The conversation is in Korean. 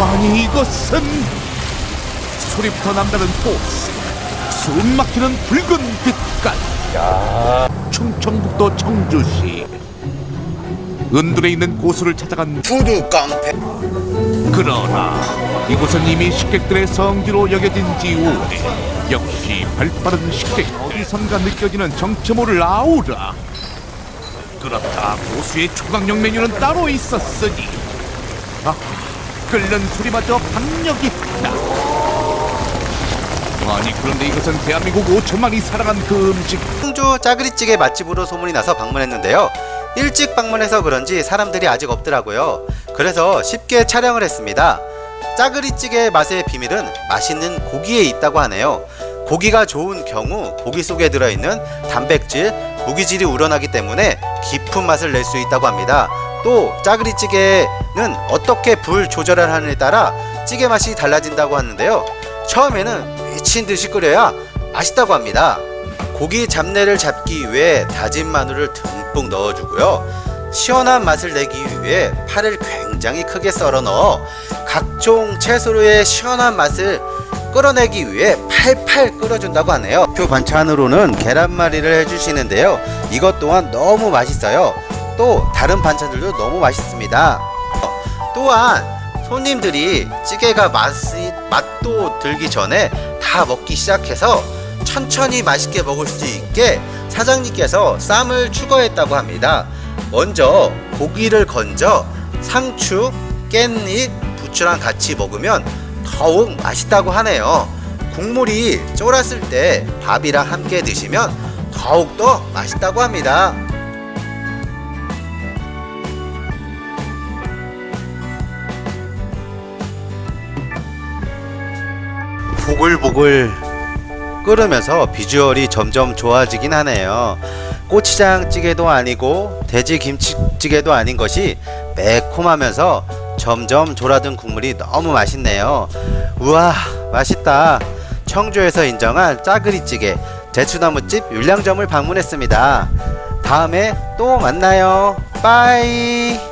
아니 이것은 소리부터 남다른 포스 숨 막히는 붉은 빛깔. 충청북도 청주시. 은둔에 있는 고수를 찾아간 푸드 깡패. 그러나 이곳은 이미 식객들의 성지로 여겨진 지 오래 역시 발빠른 식객 어디선가 느껴지는 정체 모를 아우라. 그렇다. 고수의 초강력 메뉴는 따로 있었으니. 아 끓는 소리마저 박력이 있다 아니 그런데 이것은 대한민국 5천만이 사랑한 그 음식 청주 짜그리찌개 맛집으로 소문이 나서 방문했는데요. 일찍 방문해서 그런지 사람들이 아직 없더라고요. 그래서 쉽게 촬영을 했습니다. 짜그리찌개의 맛의 비밀은 맛있는 고기에 있다고 하네요. 고기가 좋은 경우 고기 속에 들어있는 단백질, 무기질이 우러나기 때문에 깊은 맛을 낼 수 있다고 합니다. 또 짜그리찌개 는 어떻게 불 조절을 하느냐에 따라 찌개 맛이 달라진다고 하는데요. 처음에는 미친 듯이 끓여야 맛있다고 합니다. 고기 잡내를 잡기 위해 다진 마늘을 듬뿍 넣어주고요. 시원한 맛을 내기 위해 파를 굉장히 크게 썰어 넣어 각종 채소로의 시원한 맛을 끌어내기 위해 팔팔 끓여준다고 하네요. 표 반찬으로는 계란말이를 해주시는데요. 이것 또한 너무 맛있어요. 또 다른 반찬들도 너무 맛있습니다. 또한 손님들이 찌개가 맛이 맛도 들기 전에 다 먹기 시작해서 천천히 맛있게 먹을 수 있게 사장님께서 쌈을 추가했다고 합니다. 먼저 고기를 건져 상추, 깻잎, 부추랑 같이 먹으면 더욱 맛있다고 하네요. 국물이 쫄았을 때 밥이랑 함께 드시면 더욱더 맛있다고 합니다. 보글보글 끓으면서 비주얼이 점점 좋아지긴 하네요. 고추장 찌개도 아니고 돼지 김치찌개도 아닌 것이 매콤하면서 점점 졸아든 국물이 너무 맛있네요. 우와, 맛있다. 청주에서 인정한 짜그리찌개 대추나무집 율량점을 방문했습니다. 다음에 또 만나요. 빠이.